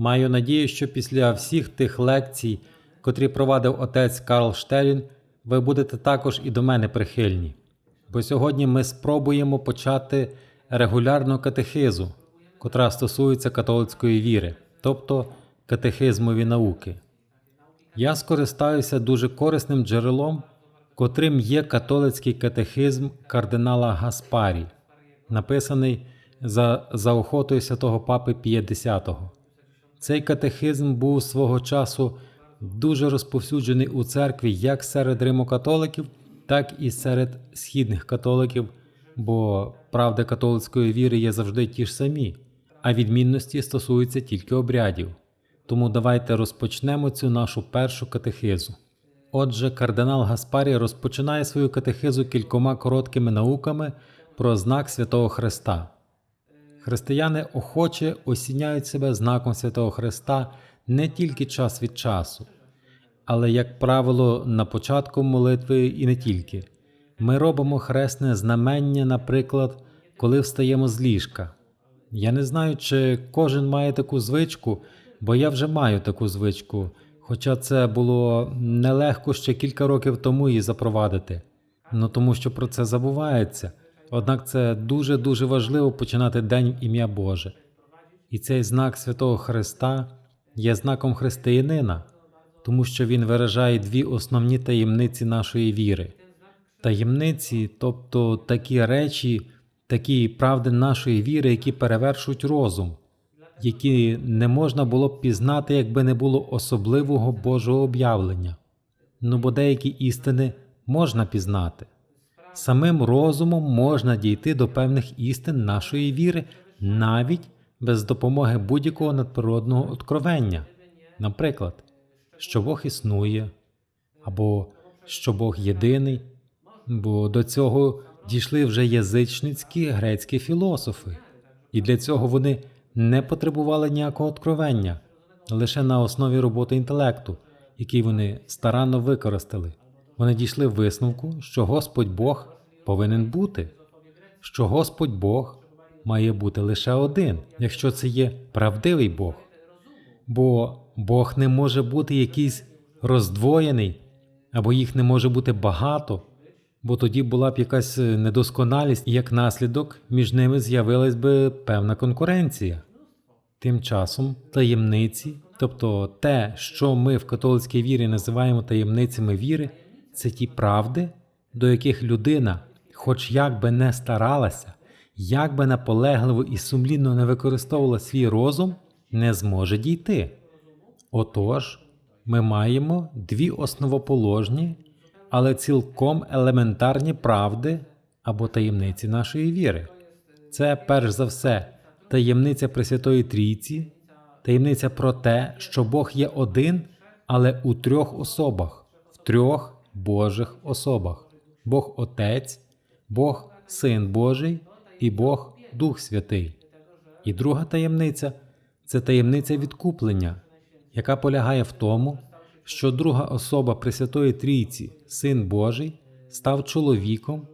Маю надію, що після всіх тих лекцій, котрі провадив отець Карл Штелін, ви будете також і до мене прихильні. Бо сьогодні ми спробуємо почати регулярну катехизу, котра стосується католицької віри, тобто катехизмові науки. Я скористаюся дуже корисним джерелом, котрим є католицький катехизм кардинала Гаспарі, написаний за заохотою святого папи X. Цей катехизм був свого часу дуже розповсюджений у церкві як серед римокатоликів, так і серед східних католиків, бо правда католицької віри є завжди ті ж самі, а відмінності стосуються тільки обрядів. Тому давайте розпочнемо цю нашу першу катехизу. Отже, кардинал Гаспарі розпочинає свою катехизу кількома короткими науками про знак Святого Христа. Християни охоче осіняють себе знаком Святого Христа не тільки час від часу, але, як правило, на початку молитви і не тільки. Ми робимо хресне знамення, наприклад, коли встаємо з ліжка. Я не знаю, чи кожен має таку звичку, бо я вже маю таку звичку, хоча це було нелегко ще кілька років тому її запровадити, ну тому що про це забувається. Однак це дуже-дуже важливо починати день в ім'я Боже. І цей знак Святого Христа є знаком християнина, тому що він виражає дві основні таємниці нашої віри. Таємниці, тобто такі речі, такі правди нашої віри, які перевершують розум, які не можна було б пізнати, якби не було особливого Божого об'явлення. Ну бо деякі істини можна пізнати. Самим розумом можна дійти до певних істин нашої віри навіть без допомоги будь-якого надприродного откровення, наприклад, що Бог існує, або що Бог єдиний, бо до цього дійшли вже язичницькі грецькі філософи, і для цього вони не потребували ніякого откровення, лише на основі роботи інтелекту, який вони старанно використали. Вони дійшли висновку, що Господь Бог повинен бути, що Господь Бог має бути лише один, якщо це є правдивий Бог. Бо Бог не може бути якийсь роздвоєний, або їх не може бути багато, бо тоді була б якась недосконалість, і як наслідок між ними з'явилась би певна конкуренція. Тим часом таємниці, тобто те, що ми в католицькій вірі називаємо таємницями віри, це ті правди, до яких людина, хоч як би не старалася, як би наполегливо і сумлінно не використовувала свій розум, не зможе дійти. Отож, ми маємо дві основоположні, але цілком елементарні правди або таємниці нашої віри. Це перш за все таємниця Пресвятої Трійці, таємниця про те, що Бог є один, але у трьох особах, в трьох Божих особах: Бог Отець, Бог Син Божий і Бог Дух Святий. І друга таємниця це таємниця відкуплення, яка полягає в тому, що друга особа Пресвятої Трійці, Син Божий, став чоловіком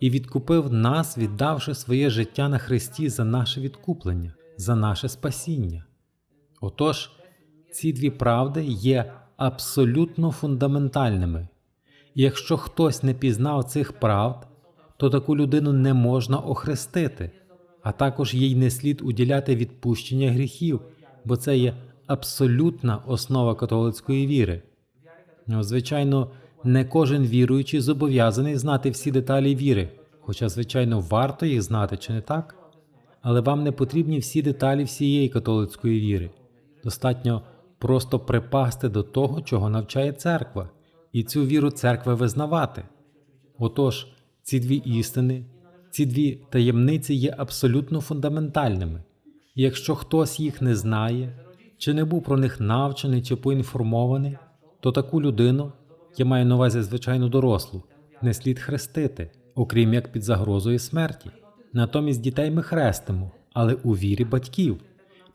і відкупив нас, віддавши своє життя на Христі за наше відкуплення, за наше спасіння. Отож, ці дві правди є абсолютно фундаментальними, якщо хтось не пізнав цих правд, то таку людину не можна охрестити, а також їй не слід уділяти відпущення гріхів, бо це є абсолютна основа католицької віри. Ну, Звичайно, не кожен віруючий зобов'язаний знати всі деталі віри, хоча, звичайно, варто їх знати, чи не так? Але вам не потрібні всі деталі всієї католицької віри. Достатньо просто припасти до того, чого навчає церква, і цю віру церкви визнавати. Отож, ці дві істини, ці дві таємниці є абсолютно фундаментальними, і якщо хтось їх не знає, чи не був про них навчений чи поінформований, то таку людину, я маю на увазі звичайно дорослу, не слід хрестити, окрім як під загрозою смерті. Натомість дітей ми хрестимо, але у вірі батьків.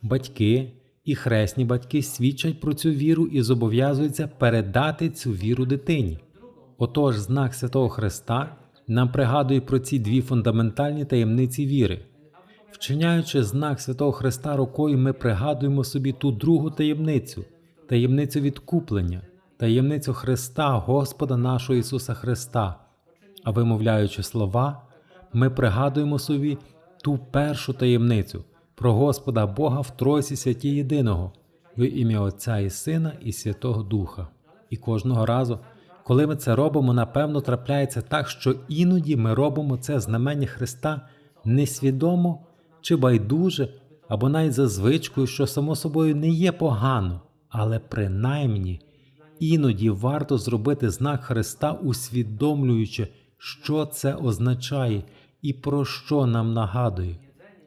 Батьки і хресні батьки свідчать про цю віру і зобов'язуються передати цю віру дитині. Отож, знак Святого Христа нам пригадує про ці дві фундаментальні таємниці віри. Вчиняючи знак Святого Христа рукою, ми пригадуємо собі ту другу таємницю, таємницю відкуплення, таємницю Христа, Господа нашого Ісуса Христа. А вимовляючи слова, ми пригадуємо собі ту першу таємницю про Господа Бога в Тройці Святі Єдиного, в ім'я Отця і Сина і Святого Духа. І кожного разу, коли ми це робимо, напевно, трапляється так, що іноді ми робимо це знамення Христа несвідомо чи байдуже, або навіть за звичкою, що само собою не є погано, але принаймні іноді варто зробити знак Христа, усвідомлюючи, що це означає і про що нам нагадує,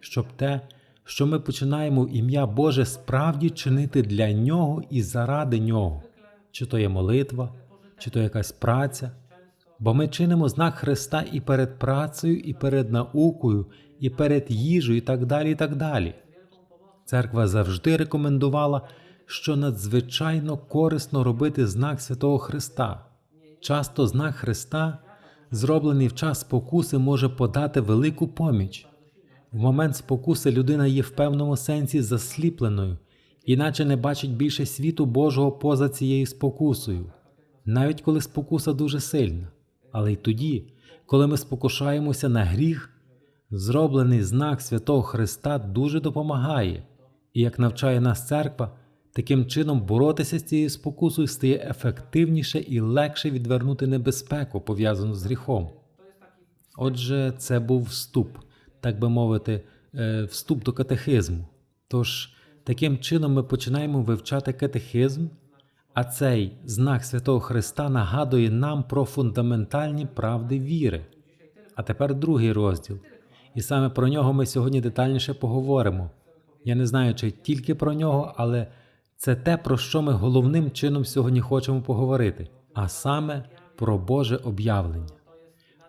щоб те, що ми починаємо ім'я Боже справді чинити для Нього і заради Нього, чи то є молитва, чи то якась праця. Бо ми чинимо знак Христа і перед працею, і перед наукою, і перед їжею, і так далі. і так далі. Церква завжди рекомендувала, що надзвичайно корисно робити знак Святого Христа. Часто знак Христа, зроблений в час спокуси, може подати велику поміч. В момент спокуси людина є в певному сенсі засліпленою, іначе не бачить більше світу Божого поза цією спокусою, навіть коли спокуса дуже сильна. Але й тоді, коли ми спокушаємося на гріх, зроблений знак Святого Христа дуже допомагає, і як навчає нас церква, таким чином боротися з цією спокусою стає ефективніше і легше відвернути небезпеку, пов'язану з гріхом. Отже, це був вступ, так би мовити, е, вступ до катехизму. Тож, таким чином ми починаємо вивчати катехизм, а цей знак Святого Христа нагадує нам про фундаментальні правди віри. А тепер другий розділ. І саме про нього ми сьогодні детальніше поговоримо. Я не знаю, чи тільки про нього, але це те, про що ми головним чином сьогодні хочемо поговорити, а саме про Боже об'явлення.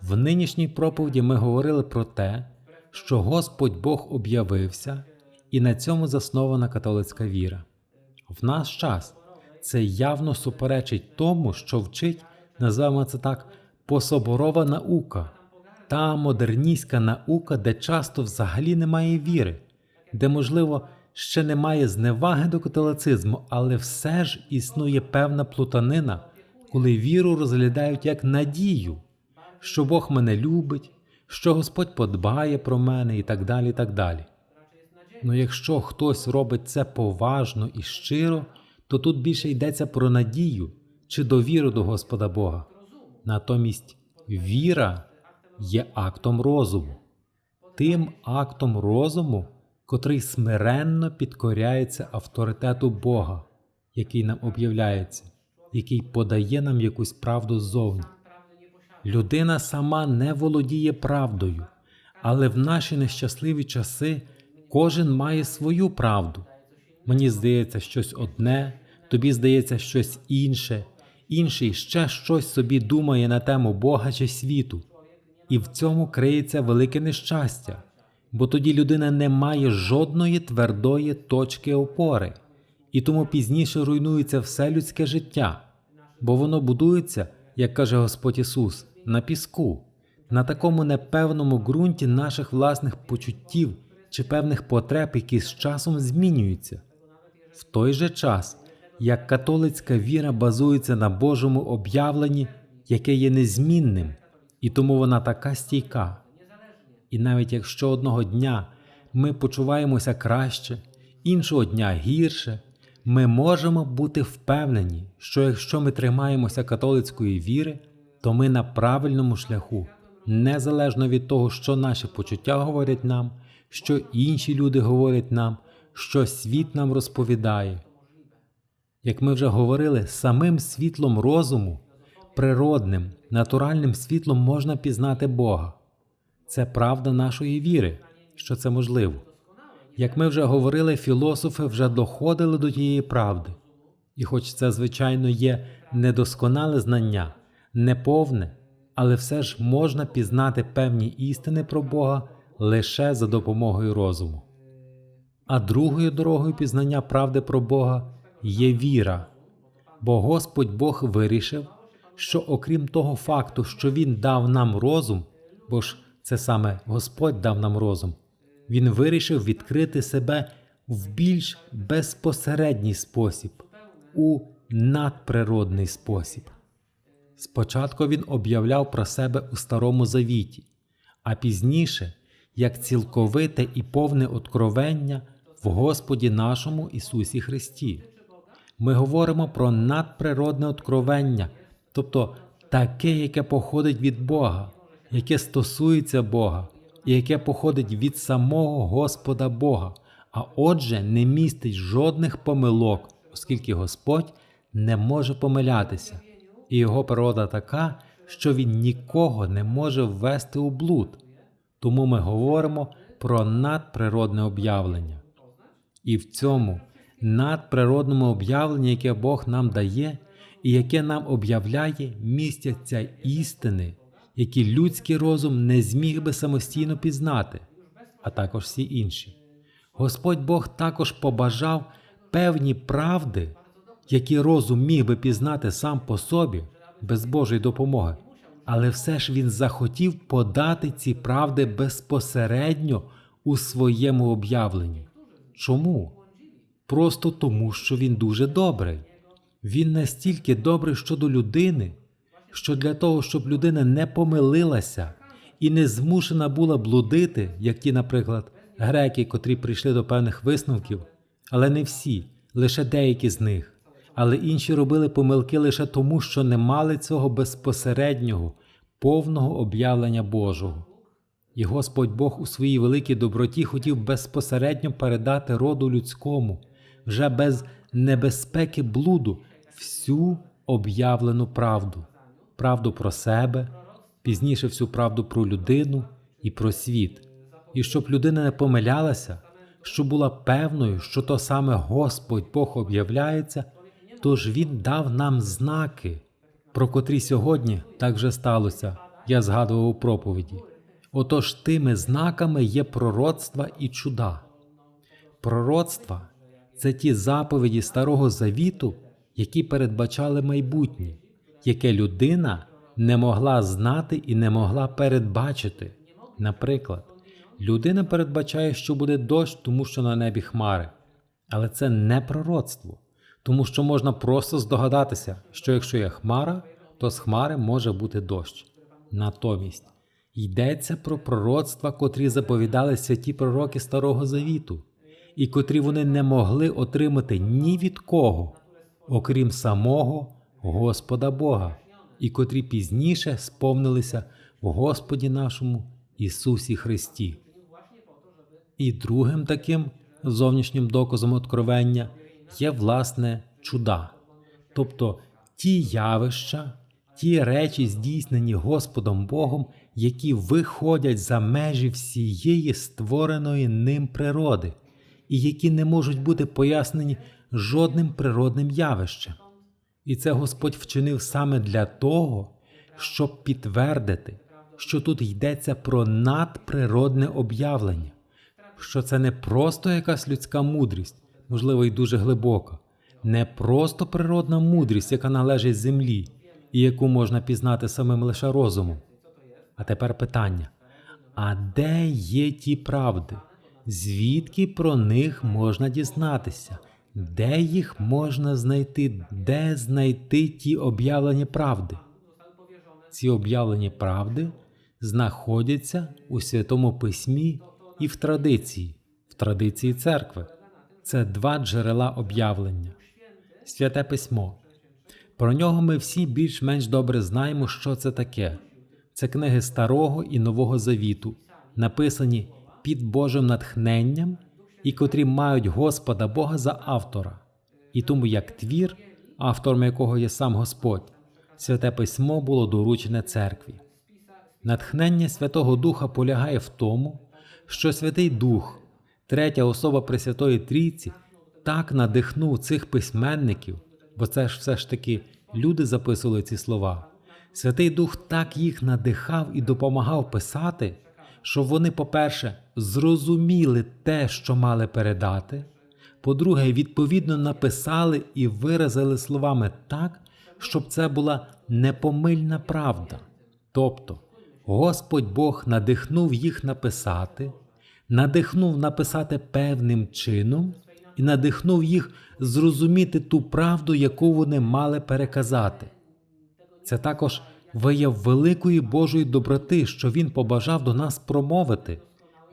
В нинішній проповіді ми говорили про те, що Господь Бог об'явився, і на цьому заснована католицька віра. В наш час це явно суперечить тому, що вчить, називаємо це так, пособорова наука, та модерністська наука, де часто взагалі немає віри, де, можливо, ще немає зневаги до католицизму, але все ж існує певна плутанина, коли віру розглядають як надію, що Бог мене любить, що Господь подбає про мене і так далі. і так далі. Ну якщо хтось робить це поважно і щиро, то тут більше йдеться про надію чи довіру до Господа Бога. Натомість віра є актом розуму, тим актом розуму, котрий смиренно підкоряється авторитету Бога, який нам об'являється, який подає нам якусь правду ззовні. Людина сама не володіє правдою, але в наші нещасливі часи кожен має свою правду. Мені здається щось одне, тобі здається щось інше, інший ще щось собі думає на тему Бога чи світу. І в цьому криється велике нещастя, бо тоді людина не має жодної твердої точки опори, і тому пізніше руйнується все людське життя, бо воно будується, як каже Господь Ісус, на піску, на такому непевному ґрунті наших власних почуттів чи певних потреб, які з часом змінюються. В той же час, як католицька віра базується на Божому об'явленні, яке є незмінним, і тому вона така стійка. І навіть якщо одного дня ми почуваємося краще, іншого дня гірше, ми можемо бути впевнені, що якщо ми тримаємося католицької віри, то ми на правильному шляху, незалежно від того, що наші почуття говорять нам, що інші люди говорять нам, що світ нам розповідає. Як ми вже говорили, самим світлом розуму, природним, натуральним світлом можна пізнати Бога. Це правда нашої віри, що це можливо. Як ми вже говорили, філософи вже доходили до тієї правди, і хоч це, звичайно, є недосконале знання, неповне, але все ж можна пізнати певні істини про Бога лише за допомогою розуму. А другою дорогою пізнання правди про Бога є віра, бо Господь Бог вирішив, що окрім того факту, що Він дав нам розум, бо ж це саме Господь дав нам розум, Він вирішив відкрити себе в більш безпосередній спосіб, у надприродний спосіб. Спочатку він об'являв про себе у Старому Завіті, а пізніше як цілковите і повне откровення в Господі нашому Ісусі Христі. Ми говоримо про надприродне откровення, тобто таке, яке походить від Бога, яке стосується Бога, і яке походить від самого Господа Бога, а отже, не містить жодних помилок, оскільки Господь не може помилятися, і його природа така, що він нікого не може ввести у блуд. Тому ми говоримо про надприродне об'явлення. І в цьому надприродному об'явленні, яке Бог нам дає, і яке нам об'являє, містяться істини, які людський розум не зміг би самостійно пізнати, а також всі інші. Господь Бог також побажав певні правди, які розум міг би пізнати сам по собі без Божої допомоги, але все ж він захотів подати ці правди безпосередньо у своєму об'явленні. Чому? Просто тому, що він дуже добрий. Він настільки добрий щодо людини, що для того, щоб людина не помилилася і не змушена була блудити, як ті, наприклад, греки, котрі прийшли до певних висновків, але не всі, лише деякі з них. Але інші робили помилки лише тому, що не мали цього безпосереднього, повного об'явлення Божого. І Господь Бог у своїй великій доброті хотів безпосередньо передати роду людському, вже без небезпеки блуду, всю об'явлену правду, правду про себе, пізніше всю правду про людину і про світ, і щоб людина не помилялася, щоб була певною, що то саме Господь Бог об'являється, тож Він дав нам знаки, про котрі сьогодні так вже сталося, я згадував у проповіді. Отож тими знаками є пророцтва і чуда. Пророцтва це ті заповіді Старого Завіту, які передбачали майбутнє, яке людина не могла знати і не могла передбачити. Наприклад, людина передбачає, що буде дощ, тому що на небі хмари, але це не пророцтво, тому що можна просто здогадатися, що якщо є хмара, то з хмари може бути дощ. Натомість йдеться про пророцтва, котрі заповідали святі пророки Старого Завіту, і котрі вони не могли отримати ні від кого, окрім самого Господа Бога, і котрі пізніше сповнилися в Господі нашому Ісусі Христі. І другим таким зовнішнім доказом откровення є власне чуда, тобто ті явища, ті речі, здійснені Господом Богом, які виходять за межі всієї створеної ним природи, і які не можуть бути пояснені жодним природним явищем. І це Господь вчинив саме для того, щоб підтвердити, що тут йдеться про надприродне об'явлення, що це не просто якась людська мудрість, можливо, й дуже глибока, не просто природна мудрість, яка належить землі, і яку можна пізнати самим лише розумом. А тепер питання: а де є ті правди? Звідки про них можна дізнатися? Де їх можна знайти? Де знайти ті об'явлені правди? Ці об'явлені правди знаходяться у Святому Письмі і в традиції, в традиції церкви. Це два джерела об'явлення. Святе письмо. Про нього ми всі більш-менш добре знаємо, що це таке. Це книги Старого і Нового Завіту, написані під Божим натхненням і котрі мають Господа Бога за автора, і тому як твір, автором якого є сам Господь, святе письмо було доручене церкві. Натхнення Святого Духа полягає в тому, що Святий Дух, третя особа Пресвятої Трійці, так надихнув цих письменників, бо це ж все ж таки люди записували ці слова. Святий Дух так їх надихав і допомагав писати, щоб вони, по-перше, зрозуміли те, що мали передати, по-друге, відповідно написали і виразили словами так, щоб це була непомильна правда. Тобто, Господь Бог надихнув їх написати, надихнув написати певним чином і надихнув їх зрозуміти ту правду, яку вони мали переказати. Це також вияв великої Божої доброти, що Він побажав до нас промовити.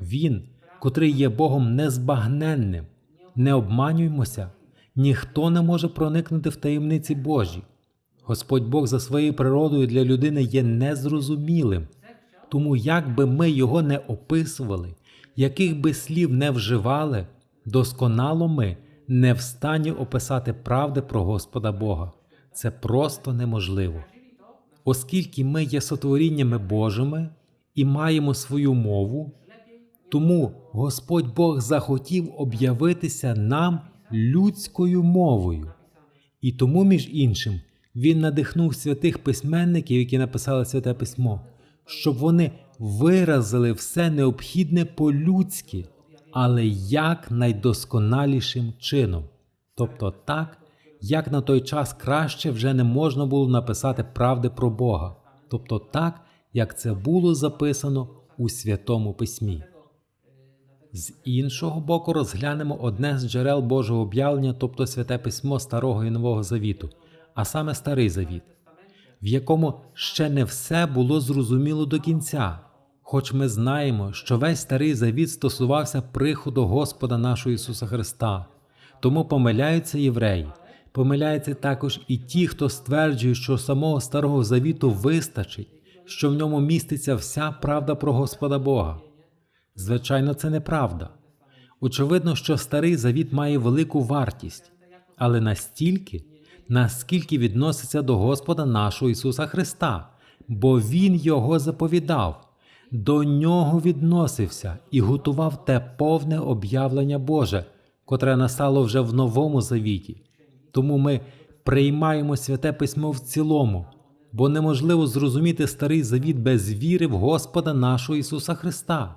Він, котрий є Богом незбагненним. Не обманюймося, ніхто не може проникнути в таємниці Божі. Господь Бог за своєю природою для людини є незрозумілим. Тому як би ми його не описували, яких би слів не вживали, досконало ми не в стані описати правди про Господа Бога. Це просто неможливо. Оскільки ми є сотворіннями Божими і маємо свою мову, тому Господь Бог захотів об'явитися нам людською мовою. І тому, між іншим, Він надихнув святих письменників, які написали святе письмо, щоб вони виразили все необхідне по-людськи, але як найдосконалішим чином, тобто так, як на той час краще вже не можна було написати правди про Бога, тобто так, як це було записано у Святому Письмі. З іншого боку, розглянемо одне з джерел Божого об'явлення, тобто святе письмо Старого і Нового Завіту, а саме Старий Завіт, в якому ще не все було зрозуміло до кінця, хоч ми знаємо, що весь старий завіт стосувався приходу Господа нашого Ісуса Христа, тому помиляються євреї, помиляються також і ті, хто стверджує, що самого Старого Завіту вистачить, що в ньому міститься вся правда про Господа Бога. Звичайно, це неправда. Очевидно, що старий завіт має велику вартість, але настільки, наскільки відноситься до Господа нашого Ісуса Христа, бо Він його заповідав, до нього відносився і готував те повне об'явлення Боже, котре настало вже в новому завіті. Тому ми приймаємо святе письмо в цілому, бо неможливо зрозуміти старий завіт без віри в Господа нашого Ісуса Христа.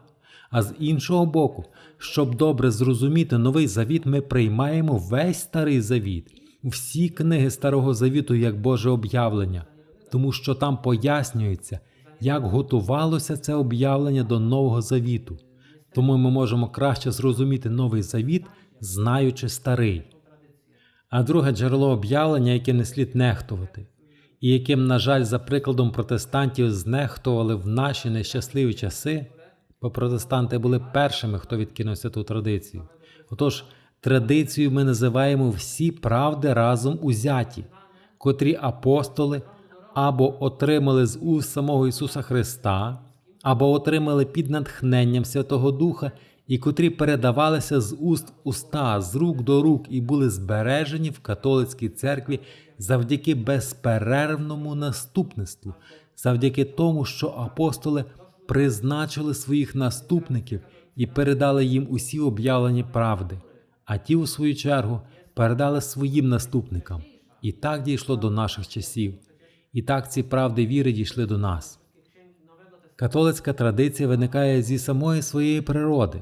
А з іншого боку, щоб добре зрозуміти новий завіт, ми приймаємо весь старий завіт, всі книги Старого Завіту як Боже об'явлення, тому що там пояснюється, як готувалося це об'явлення до Нового Завіту. Тому ми можемо краще зрозуміти новий завіт, знаючи старий. А друге джерело об'явлення, яке не слід нехтувати, і яким, на жаль, за прикладом протестантів знехтували в наші нещасливі часи бо протестанти були першими, хто відкинув святу традицію. Отож, традицією ми називаємо всі правди разом узяті, котрі апостоли або отримали з уст самого Ісуса Христа, або отримали під натхненням Святого Духа, і котрі передавалися з уст уста, з рук до рук і були збережені в католицькій церкві завдяки безперервному наступництву, завдяки тому, що апостоли призначили своїх наступників і передали їм усі об'явлені правди, а ті, у свою чергу, передали своїм наступникам. І так дійшло до наших часів, і так ці правди віри дійшли до нас. Католицька традиція виникає зі самої своєї природи.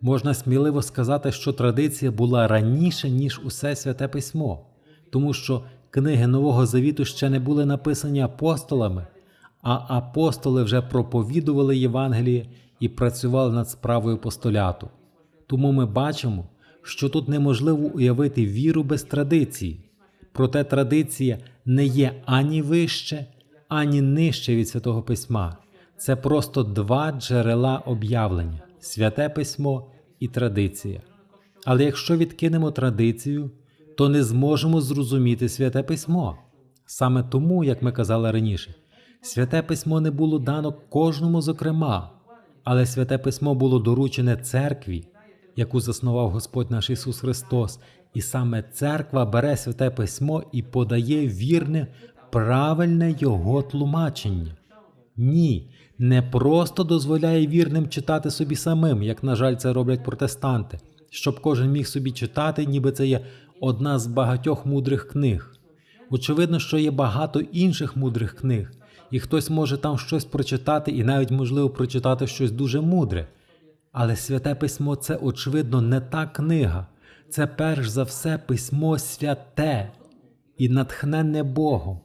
Можна сміливо сказати, що традиція була раніше, ніж усе святе письмо, тому що книги Нового Завіту ще не були написані апостолами, а апостоли вже проповідували Євангеліє і працювали над справою постоляту. Тому ми бачимо, що тут неможливо уявити віру без традиції, проте традиція не є ані вище, ані нижче від святого письма. Це просто два джерела об'явлення святе письмо і традиція. Але якщо відкинемо традицію, то не зможемо зрозуміти святе письмо. Саме тому, як ми казали раніше, Святе письмо не було дано кожному зокрема, але святе письмо було доручене церкві, яку заснував Господь наш Ісус Христос, і саме церква бере святе письмо і подає вірне, правильне Його тлумачення. Ні, не просто дозволяє вірним читати собі самим, як, на жаль, це роблять протестанти, щоб кожен міг собі читати, ніби це є одна з багатьох мудрих книг. Очевидно, що є багато інших мудрих книг і хтось може там щось прочитати, і навіть можливо прочитати щось дуже мудре. Але святе письмо це, очевидно, не та книга, це перш за все письмо святе і натхненне Богом,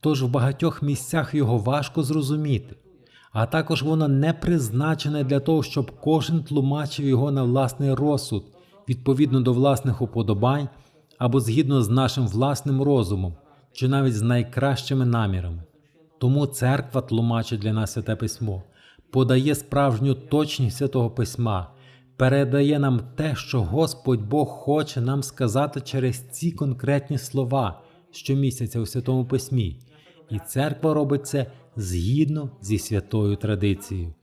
тож в багатьох місцях його важко зрозуміти. а також воно не призначене для того, щоб кожен тлумачив його на власний розсуд, відповідно до власних уподобань або згідно з нашим власним розумом, чи навіть з найкращими намірами. Тому церква тлумачить для нас святе письмо, подає справжню точність святого письма, передає нам те, що Господь Бог хоче нам сказати через ці конкретні слова, що містяться у святому письмі, і церква робить це згідно зі святою традицією.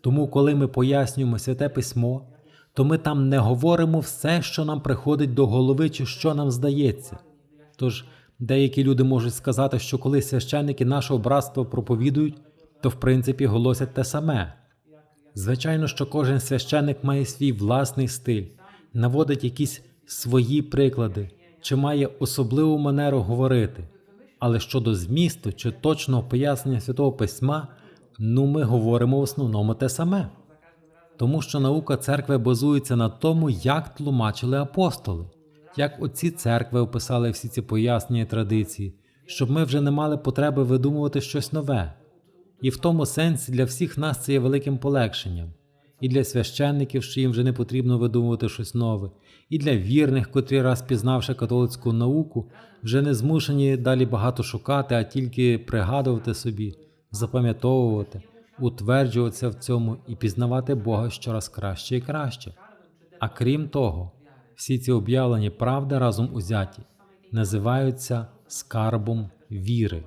Тому, коли ми пояснюємо святе письмо, то ми там не говоримо все, що нам приходить до голови, чи що нам здається. Тож деякі люди можуть сказати, що коли священники нашого братства проповідують, то в принципі голосять те саме. Звичайно, що кожен священник має свій власний стиль, наводить якісь свої приклади чи має особливу манеру говорити. Але щодо змісту чи точного пояснення святого письма, ну ми говоримо в основному те саме. Тому що наука церкви базується на тому, як тлумачили апостоли, як оці церкви описали всі ці пояснення і традиції, щоб ми вже не мали потреби видумувати щось нове. І в тому сенсі для всіх нас це є великим полегшенням, і для священників, що їм вже не потрібно видумувати щось нове, і для вірних, котрі раз пізнавши католицьку науку, вже не змушені далі багато шукати, а тільки пригадувати собі, запам'ятовувати, утверджуватися в цьому і пізнавати Бога щораз краще і краще. А крім того, всі ці об'явлені правди разом узяті називаються скарбом віри.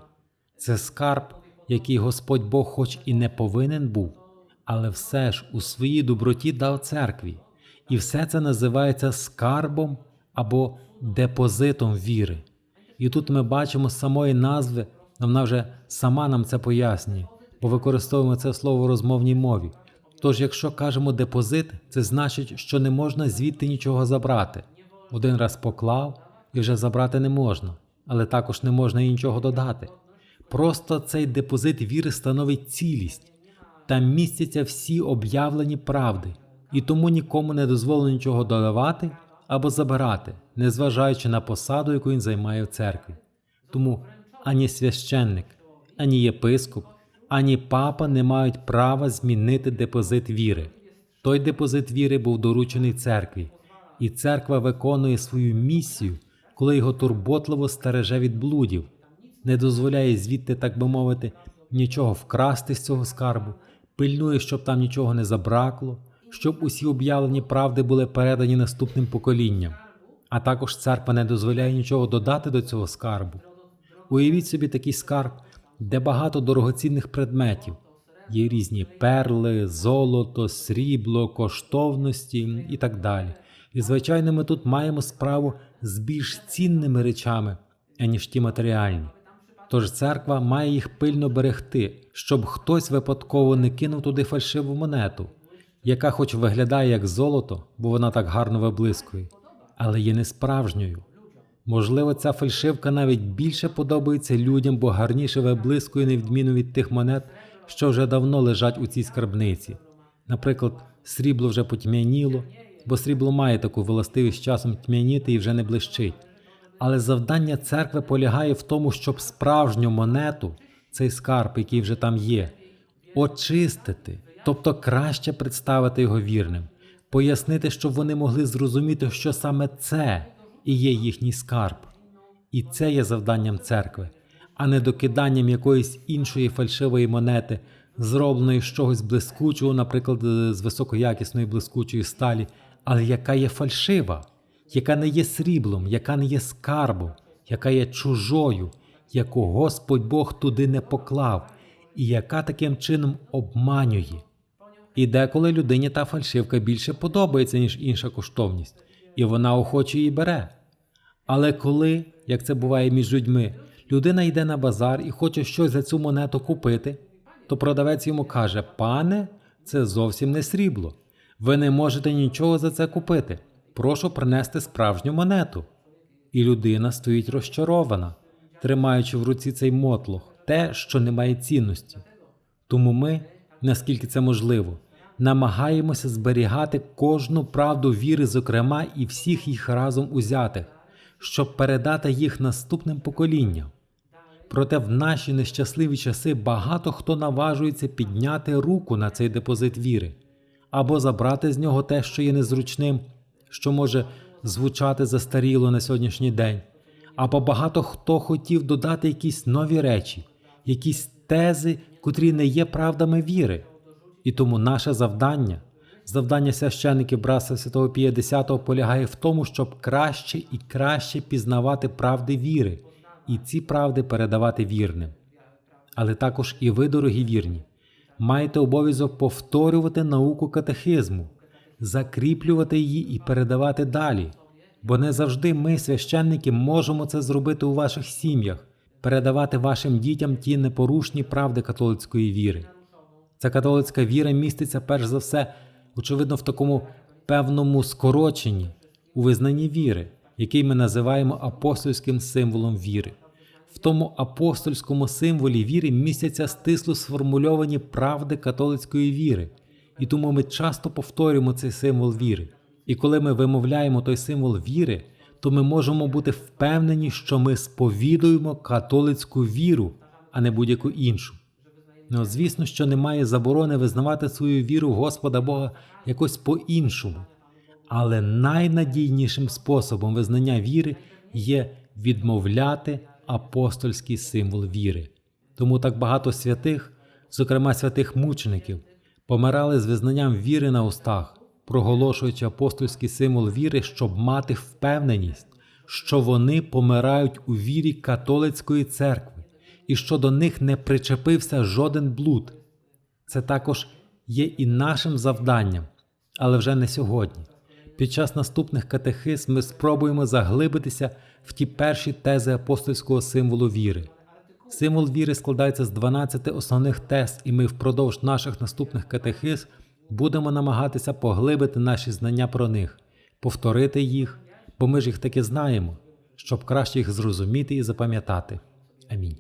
Це скарб, який Господь Бог хоч і не повинен був, але все ж у своїй доброті дав церкві, і все це називається скарбом або депозитом віри. І тут ми бачимо самої назви, вона вже сама нам це пояснює, бо використовуємо це слово в розмовній мові. Тож, якщо кажемо депозит, це значить, що не можна звідти нічого забрати. Один раз поклав і вже забрати не можна, але також не можна і нічого додати. Просто цей депозит віри становить цілість, там містяться всі об'явлені правди, і тому нікому не дозволено нічого додавати або забирати, незважаючи на посаду, яку він займає в церкві. Тому ані священник, ані єпископ, ані папа не мають права змінити депозит віри. Той депозит віри був доручений церкві, і церква виконує свою місію, коли його турботливо стереже від блудів, не дозволяє звідти, так би мовити, нічого вкрасти з цього скарбу, пильнує, щоб там нічого не забракло, щоб усі об'явлені правди були передані наступним поколінням. А також церква не дозволяє нічого додати до цього скарбу. Уявіть собі такий скарб, де багато дорогоцінних предметів. Є різні перли, золото, срібло, коштовності і так далі. І, звичайно, ми тут маємо справу з більш цінними речами, аніж ті матеріальні. Тож церква має їх пильно берегти, щоб хтось випадково не кинув туди фальшиву монету, яка хоч виглядає як золото, бо вона так гарно виблискує, але є не справжньою. Можливо, ця фальшивка навіть більше подобається людям, бо гарніше виблискує на відміну від тих монет, що вже давно лежать у цій скарбниці. Наприклад, срібло вже потьмяніло, бо срібло має таку властивість часом тьмяніти і вже не блищить. Але завдання церкви полягає в тому, щоб справжню монету, цей скарб, який вже там є, очистити, тобто краще представити його вірним, пояснити, щоб вони могли зрозуміти, що саме це і є їхній скарб. І це є завданням церкви, а не докиданням якоїсь іншої фальшивої монети, зробленої з чогось блискучого, наприклад, з високоякісної блискучої сталі, але яка є фальшива, яка не є сріблом, яка не є скарбом, яка є чужою, яку Господь Бог туди не поклав, і яка таким чином обманює. І деколи людині та фальшивка більше подобається, ніж інша коштовність, і вона охоче її бере. Але коли, як це буває між людьми, людина йде на базар і хоче щось за цю монету купити, то продавець йому каже: Пане, це зовсім не срібло. Ви не можете нічого за це купити. Прошу принести справжню монету. І людина стоїть розчарована, тримаючи в руці цей мотлох, те, що не має цінності. Тому ми, наскільки це можливо, намагаємося зберігати кожну правду віри, зокрема, і всіх їх разом узятих, щоб передати їх наступним поколінням. Проте в наші нещасливі часи багато хто наважується підняти руку на цей депозит віри або забрати з нього те, що є незручним, що може звучати застаріло на сьогоднішній день, або багато хто хотів додати якісь нові речі, якісь тези, котрі не є правдами віри. І тому наше завдання, завдання священників Братства Святого Пія X полягає в тому, щоб краще і краще пізнавати правди віри, і ці правди передавати вірним. Але також і ви, дорогі вірні, маєте обов'язок повторювати науку катехизму, закріплювати її і передавати далі. Бо не завжди ми, священники, можемо це зробити у ваших сім'ях, передавати вашим дітям ті непорушні правди католицької віри. Ця католицька віра міститься перш за все, очевидно, в такому певному скороченні у визнанні віри, який ми називаємо апостольським символом віри. В тому апостольському символі віри містяться стисло сформульовані правди католицької віри, і тому ми часто повторюємо цей символ віри. І коли ми вимовляємо той символ віри, то ми можемо бути впевнені, що ми сповідуємо католицьку віру, а не будь-яку іншу. Ну, звісно, що немає заборони визнавати свою віру Господа Бога якось по-іншому. Але найнадійнішим способом визнання віри є відмовляти апостольський символ віри. Тому так багато святих, зокрема святих мучеників, помирали з визнанням віри на устах, проголошуючи апостольський символ віри, щоб мати впевненість, що вони помирають у вірі католицької церкви і що до них не причепився жоден блуд. Це також є і нашим завданням, але вже не сьогодні. Під час наступних катехиз ми спробуємо заглибитися в ті перші тези апостольського символу віри. Символ віри складається з 12 основних тез, і ми впродовж наших наступних катехиз будемо намагатися поглибити наші знання про них, повторити їх, бо ми ж їх таки знаємо, щоб краще їх зрозуміти і запам'ятати. Амінь.